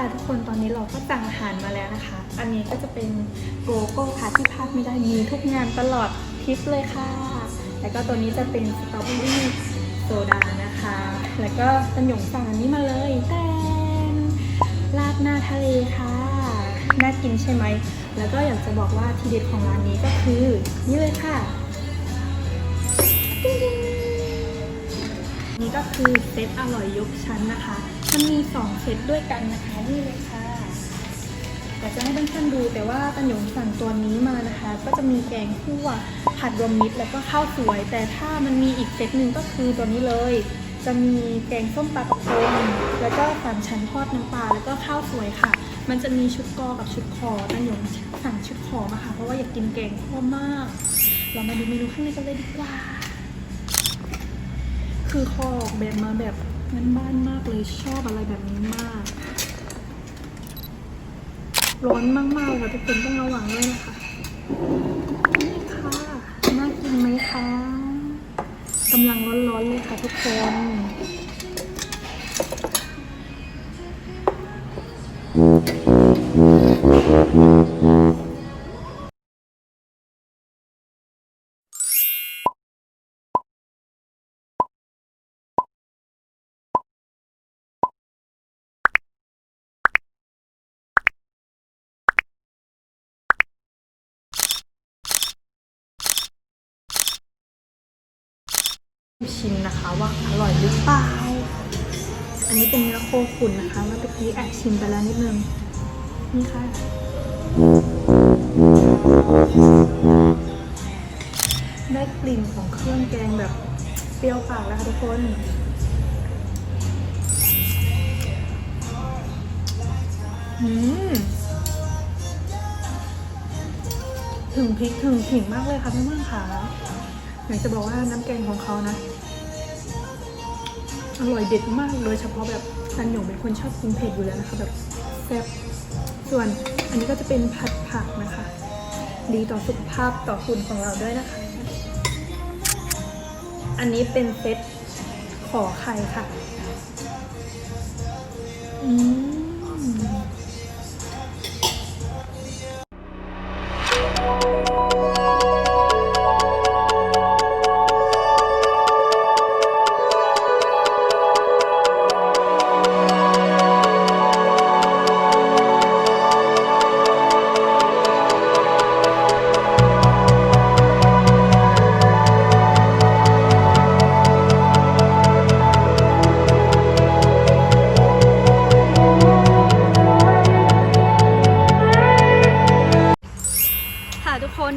ค่ะทุกคนตอนนี้เราก็สั่งอาหารมาแล้วนะคะ อันนี้ก็จะเป็นโกโก้ค่ะที่พลาดไม่ได้มีทุกงานตลอดทริปเลยค่ะ แล้วก็ตัวนี้จะเป็นสตรอเบอรี่โซดานะคะ แล้วก็ตันหยงสั่งอันนี้มาเลยแตนราดหน้าทะเลค่ะน่ากินใช่ไหม แล้วก็อยากจะบอกว่าทีเด็ดของร้านนี้ก็คือ นี่เลยค่ะ นี่ก็คือเซตอร่อยยกชั้นนะคะ มันมี 2 เซตด้วยกันนะคะนี่เลยค่ะอยากจะให้เพื่อนๆดูแต่ว่าตันหยงสั่งตัวนี้มานะคะ ก็จะมีแกงคั่วผัดรวมมิตรแล้วก็ข้าวสวย แต่ถ้ามันมีอีกเซตหนึ่งก็คือตัวนี้เลย จะมีแกงส้มปลากระพงแล้วก็สามชั้นทอดน้ำปลาแล้วก็ข้าวสวยค่ะ มันจะมีชุดกอกับชุดคอตันหยงสั่งชุดคอมาค่ะเพราะว่าอยากกินแกงคั่วมาก เรามาดูเมนูข้างในกันเลยดีกว่า คือคอออกแบบมาแบบงั้นบ้านมากเลยชอบอะไรแบบนี้มาก ร้อนมากๆค่ะทุกคนต้องระวังด้วยนะคะนี่ค่ะน่ากินไหมคะกำลังร้อนๆเลยค่ะทุกคน ชิมนะคะว่าอร่อยหรือเปล่า อันนี้เป็นเนื้อโคขุนนะคะเมื่อกี้แอบชิมไปแล้วนิดนึง นี่ค่ะ ได้กลิ่นของเครื่องแกงแบบเปรี้ยวปากแล้วค่ะทุกคนอืมถึงพริกถึงขิงมากเลยค่ะเพื่อนๆค่ะ อยากจะบอกว่าน้ำแกงของเขานะ อร่อยเด็ดมากโดยเฉพาะแบบซันหยงเป็นคนชอบกินเผ็ดอยู่แล้วนะคะแบบแซ่บส่วนอันนี้ก็จะเป็นผัดผักนะคะ ดีต่อสุขภาพต่อหุ่นของเราด้วยนะคะ อันนี้เป็นเซตขอไข่ค่ะ อืม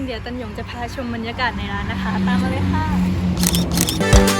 เดี๋ยวตันหยงจะพาชมบรรยากาศในร้านนะคะ ตามมาเลยค่ะ